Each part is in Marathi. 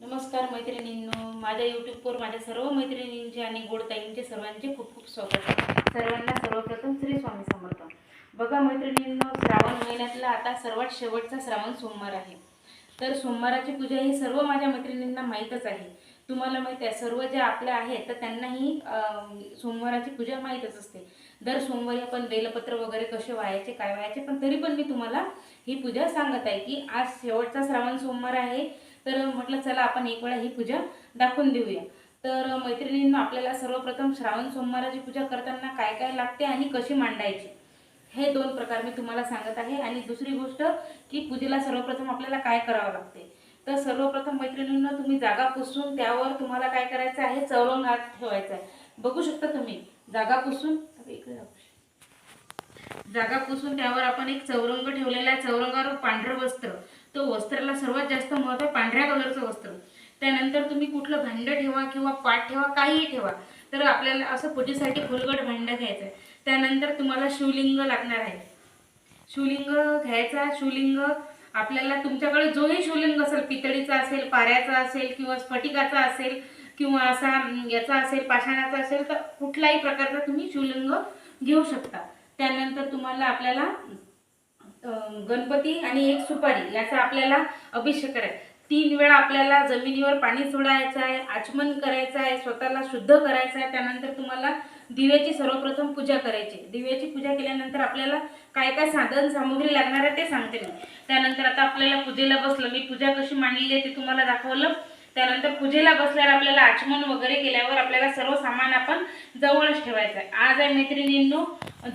नमस्कार मैत्रिणींनो माझ्या यूट्यूबवर माझ्या सर्व मैत्रिणींचे आणि गोडताईंचे सर्वांचे खूप खूप स्वागत. आहे सर्वांना सर्वप्रथम श्री स्वामी समर्थ. बघा मैत्रिणींनो श्रावण महिन्यातला आता सर्वात शेवटचा श्रावण सोमवार आहे. तर सोमवाराची पूजा ही सर्व माझ्या मैत्रिणींना माहीतच आहे. तुम्हाला माहीत आहे सर्व ज्या आपल्या आहेत तर त्यांनाही सोमवाराची पूजा माहीतच असते. दर सोमवारी आपण बेलपत्र वगैरे कसे व्हायचे काय व्हायचे पण तरी पण मी तुम्हाला ही पूजा सांगत आहे की आज शेवटचा श्रावण सोमवार आहे. तर म्हटलं चला आपण एक वेळा ही पूजा दाखवून देऊया. तर मैत्रिणींना आपल्याला सर्वप्रथम श्रावण सोमवाराची पूजा करताना काय काय लागते आणि कशी मांडायची? हे दोन प्रकार मी तुम्हाला सांगत आहे. आणि दुसरी गोष्ट की पूजेला सर्वप्रथम आपल्याला काय करावं लागते? तर सर्वप्रथम मैत्रिणींना तुम्ही जागा पुसून त्यावर तुम्हाला काय करायचं आहे? चौरंग हात ठेवायचा आहे. बघू शकता तुम्ही जागा पुसून जागा पुसून त्यावर आपण एक चौरंग ठेवलेला आहे. चौरंगावर पांढरं वस्त्र. तो वस्त्राला सर्वात जास्त महत्त्व आहे पांढऱ्या कलरचं वस्त्र. त्यानंतर तुम्ही कुठलं भांडं ठेवा किंवा पाट ठेवा काहीही ठेवा तर आपल्याला असं पूजेसाठी खोलगट भांडं घ्यायचं आहे. त्यानंतर तुम्हाला शिवलिंग लागणार आहे. शिवलिंग घ्यायचा शिवलिंग आपल्याला तुमच्याकडे जोही शिवलिंग असेल पितळीचा असेल पाऱ्याचा असेल किंवा स्फटिकाचा असेल किंवा असा याचा असेल पाषाणाचा असेल तर कुठलाही प्रकारचा तुम्ही शिवलिंग घेऊ शकता. त्यानंतर तुम्हाला आपल्याला गणपती आणि एक सुपारी याचा आपल्याला अभिषेक करायचा तीन वेळा आपल्याला जमिनीवर पाणी सोडायचं आहे आचमन करायचं आहे स्वतःला शुद्ध करायचं आहे त्यानंतर तुम्हाला दिव्याची सर्वप्रथम पूजा करायची दिव्याची पूजा केल्यानंतर आपल्याला काय काय साधन सामग्री लागणार आहे ते सांगते मी. त्यानंतर आता आपल्याला पूजेला बसलं. मी पूजा कशी मांडलेली आहे ते तुम्हाला दाखवलं. त्यानंतर पूजेला बसल्यावर आपल्याला आचमन वगैरे केल्यावर आपल्याला सर्व सामान आपण जवळच ठेवायचं आहे. आज आहे मैत्रिणींनो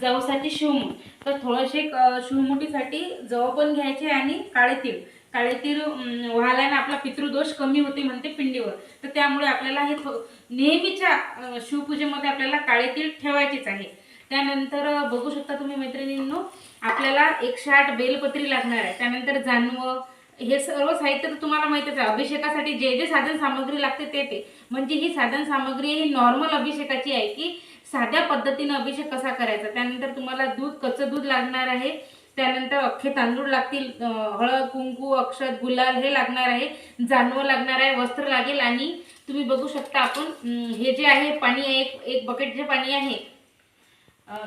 जवसाठी शिवमूठ तर थोडेसे शिवमुठीसाठी जव पण घ्यायचे आणि काळे तीळ काळे तीळ व्हायला आपला पितृदोष कमी होते म्हणते पिंडीवर. तर त्यामुळे आपल्याला हे नेहमीच्या शिवपूजेमध्ये आपल्याला काळे तीळ ठेवायचेच आहे. त्यानंतर बघू शकता तुम्ही मैत्रिणींनो आपल्याला एकशे आठ बेलपत्री लागणार आहे. त्यानंतर जानवं हे सर्व साहित्य तर तुम्हाला माहितच आहे. अभिषेकासाठी जे जे साधन सामग्री लागते ते ते. म्हणजे ही साधन सामग्री ही नॉर्मल अभिषेकाची आहे की साध्या पद्धतीनं अभिषेक कसा करायचा? त्यानंतर तुम्हाला दूध कच्चं दूध लागणार आहे. त्यानंतर अख्खे तांदूळ लागतील हळद कुंकू अक्षत गुलाल हे लागणार आहे. जानवं लागणार आहे वस्त्र लागेल आणि तुम्ही बघू शकता आपण हे जे आहे पाणी आहे एक एक बकेट जे पाणी आहे.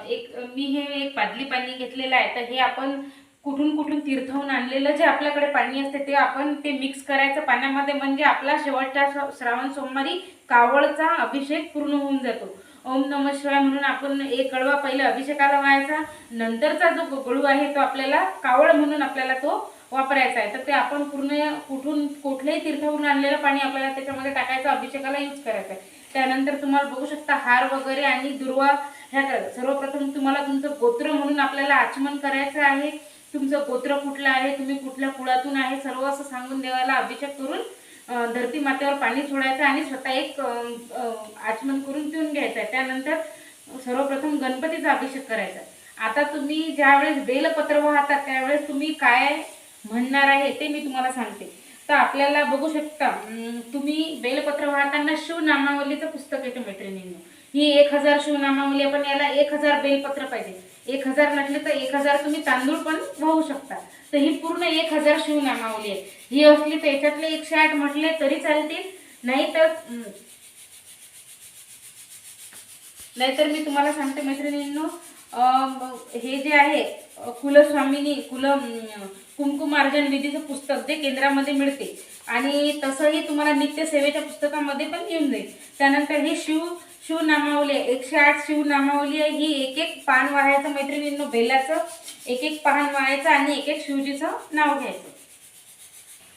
एक मी हे एक पादली पाणी घेतलेलं आहे. तर हे आपण कुठून कुठून तीर्थवून आणलेलं जे आपल्याकडे पाणी असते ते आपण ते मिक्स करायचं. पाण्यामध्ये म्हणजे आपला शेवटच्या श्र- श्रावण सोमवारी कावळचा अभिषेक पूर्ण होऊन जातो. ओम नम शिवाय म्हणून आपण एक कडवा पहिले अभिषेकाला व्हायचा. नंतरचा जो गळू आहे तो आपल्याला कावळ म्हणून आपल्याला तो वापरायचा आहे. तर ते आपण पूर्ण कुठून कुठल्याही तीर्थावरून आणलेलं पाणी आपल्याला त्याच्यामध्ये टाकायचं अभिषेकाला यूज करायचं आहे. त्यानंतर तुम्हाला बघू शकता हार वगैरे आणि दुर्वा ह्या करायचं सर्वप्रथम तुम्हाला तुमचं गोत्र म्हणून आपल्याला आचमन करायचं आहे. तुमचं गोत्र कुठलं आहे तुम्ही कुठल्या कुळातून आहे सर्व असं सांगून देवाला अभिषेक करून धरती मातेवर पाणी सोडायचं आणि स्वतः एक आचमन करून पिऊन घ्यायचं. आहे त्यानंतर सर्वप्रथम गणपतीचा अभिषेक करायचा. आता तुम्ही ज्यावेळेस बेलपत्र वाहता त्यावेळेस तुम्ही काय म्हणणार आहे ते मी तुम्हाला सांगते. तर आपल्याला बघू शकता तुम्ही बेलपत्र वाहताना शिवनामावलीचं पुस्तक येतं मैत्रिणींनो. ही एक हजार शिवनामावली आपण याला एक हजार बेलपत्र पाहिजे. एक हजार म्हटले तर एक हजार तुम्ही तांदूळ पण वाहू शकता. तर ही पूर्ण एक हजार शिवनामावली आहे. ही असली तर याच्यातले एकशे आठ म्हटले तरी चालतील. नाही तर नाहीतर मी तुम्हाला सांगते मैत्रिणींनो हे जे आहे अं, कुलस्वामिनी कुल कुमकुमार्जन कुंकुमार्जन विधीचं पुस्तक जे केंद्रामध्ये मिळते. आणि तसंही तुम्हाला नित्यसेवेच्या पुस्तकामध्ये पण येऊन जाईल. त्यानंतर हे शिव शिवनामावली आहे. एकशे आठ शिवनामावली आहे. ही एक एक पान वाहायचं मैत्रिणींनो बेलाचं एक एक पान वाहायचं आणि एक एक शिवजीचं नाव घ्यायचं.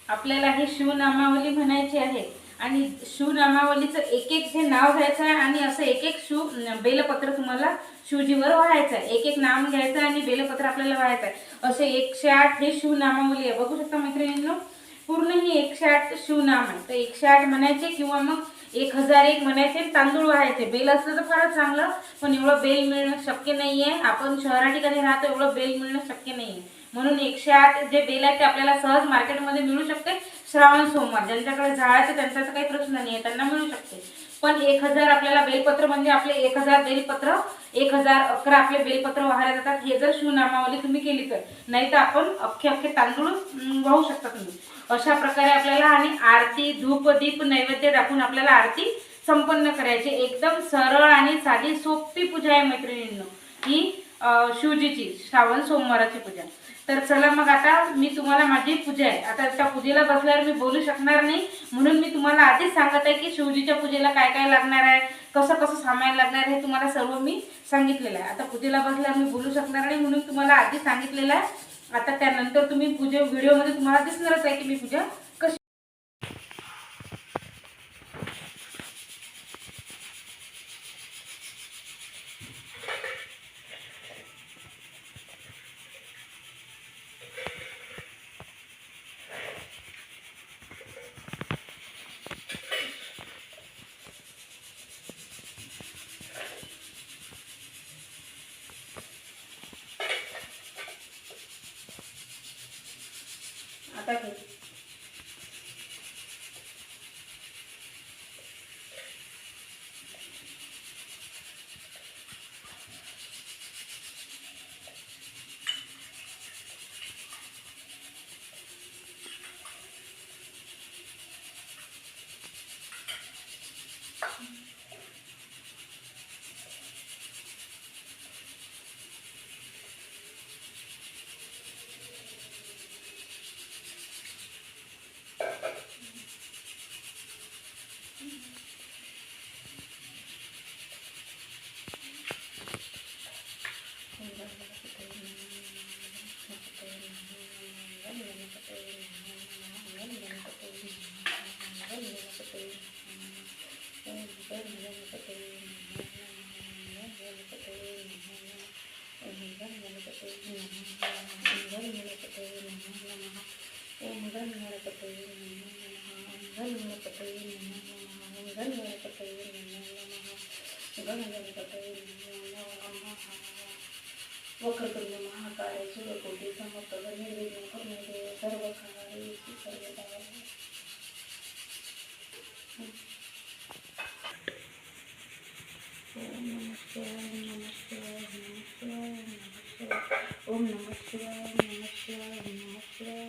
आपल्याला हे शिवनामावली म्हणायची आहे. आणि शिवनामावलीचं एक एक हे नाव घ्यायचं आहे आणि असं एक एक शिव बेलपत्र तुम्हाला शिवजीवर व्हायचं आहे. एक एक नाम घ्यायचं आहे आणि बेलपत्र आपल्याला व्हायचं आहे. असे एकशे आठ हे शिवनामावली आहे. बघू शकता मैत्रिणींनो पूर्ण ही एकशे आठ शिवनाम आहे. तर एकशे आठ म्हणायचे किंवा मग एक हजार एक म्हणायचे तांदूळ व्हायचे. बेल असलं तर फारच चांगलं पण एवढं बेल मिळणं शक्य नाही आहे आपण शहरा ठिकाणी राहतो एवढं बेल मिळणं शक्य नाही आहे म्हणून एकशे आठ जे बेल आहे ते आपल्याला सहज मार्केटमध्ये मिळू शकते. श्रावण सोमवार ज्यांच्याकडे झाडाचं त्यांचा तर काही प्रश्न नाही आहे त्यांना मिळू शकते. पण एक हजार आपल्याला बेलपत्र म्हणजे आपले एक हजार बेलपत्र एक हजार अकरा आपले बेलपत्र वाहायला जातात. हे जर शिवनामावली तुम्ही केली तर. नाही तर आपण अख्खे अख्खे तांदूळ वाहू शकता तुम्ही. अशा प्रकारे आपल्याला आणि आरती धूप दीप नैवेद्य दाखवून आपल्याला आरती संपन्न करायची. एकदम सरळ आणि साधी सोपी पूजा आहे मैत्रिणींनो. ही शिवजीची श्रावण सोमवाराची पूजा. तर चला मग आता मी तुम्हाला माझी पूजा आहे. आता त्या पूजेला बसल्यावर मी बोलू शकणार नाही. म्हणून मी तुम्हाला आधीच सांगत आहे की शिवजीच्या पूजेला काय काय लागणार आहे कसं कसं सामान लागणार आहे हे तुम्हाला सर्व मी सांगितलेलं आहे. आता पूजेला बसल्यावर मी बोलू शकणार नाही म्हणून तुम्हाला आधी सांगितलेलं आहे. आता त्यानंतर तुम्ही पूजे व्हिडिओमध्ये तुम्हाला दिसणारच आहे की मी पूजा проходить. முதல் மூலப்பட்டு நமோ நமஹ ஓம் முதல் மூலப்பட்டு நமோ நமஹ முதல் மூலப்பட்டு நமோ நமஹ முதல் மூலப்பட்டு நமோ நமஹ முதல் மூலப்பட்டு நமோ நமஹ ವಕ್ರತುಂಡ ಮಹಾಕಾಯ ಸೂರ್ಯಕೋಟಿ ಸಮರ್ಥ ನಿರ್ವಿಘ್ನ ಕರ್ಮದೇವ ಸರ್ವಕಾರಿ ಸರ್ವದಾಯ ಓಂ ನಮಸ್ಕಾರ ನಮಸ್ಕಾರ Om Namah Shivaya, Namah Shivaya, Namah Shivaya.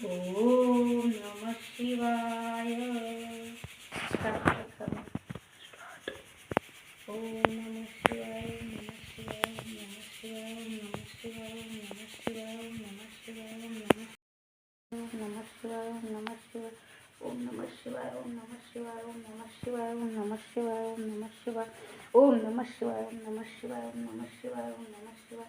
शिवाय ओम नमः शिवाय ओम नमः शिवाय ओम नमः शिवाय ओम नमः शिवाय ओम नमः शिवाय ओम नमः शिवाय ओम नमः शिवाय ओम नमः शिवाय ओम नमः शिवाय ओम नमः शिवाय ओम नमः शिवाय नमः शिवाय नमः शिवाय नमः शिवाय नमः शिवाय नमः शिवाय नमः शिवाय नमः शिवाय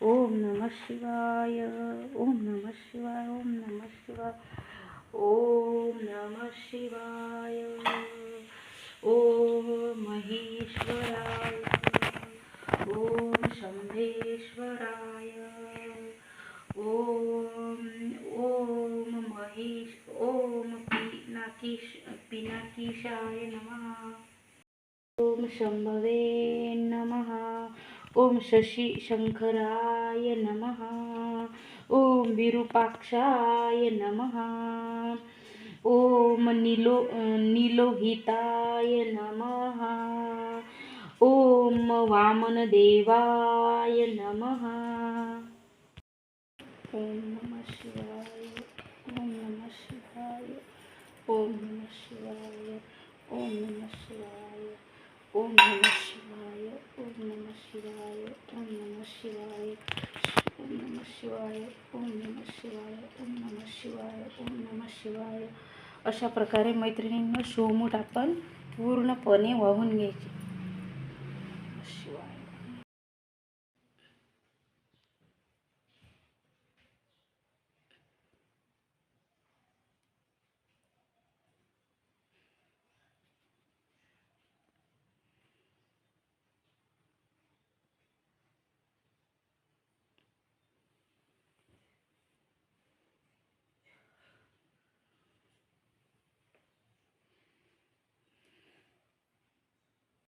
ओम नम शिवाय ओम नम शिवाय ओम नम शिवाय ओम नम शिवाय ओम महेश्वराय ओम शंभेश्वराय ओम ओम महेश ओम पिनाकीश पिनाकीशाय नमः ओम शंभवे नमः ओम शशी शंकराय नमः। ओम विरूपाक्षाय नमः। ओम निलो निलोहिताय नमः। ओम वामनदेवाय नमः। ओम नम शिवाय ओम नमः शिवाय ओम नम शिवाय ओम नम शिवाय ओम नम ओम नमः शिवाय ओम नमः शिवाय ओम नमः शिवाय ओम नमः शिवाय ओम नमः शिवाय ओम नमः शिवाय. अशा प्रकारे मैत्रिणींना शोमूट आपण पूर्णपणे वाहून घ्यायची.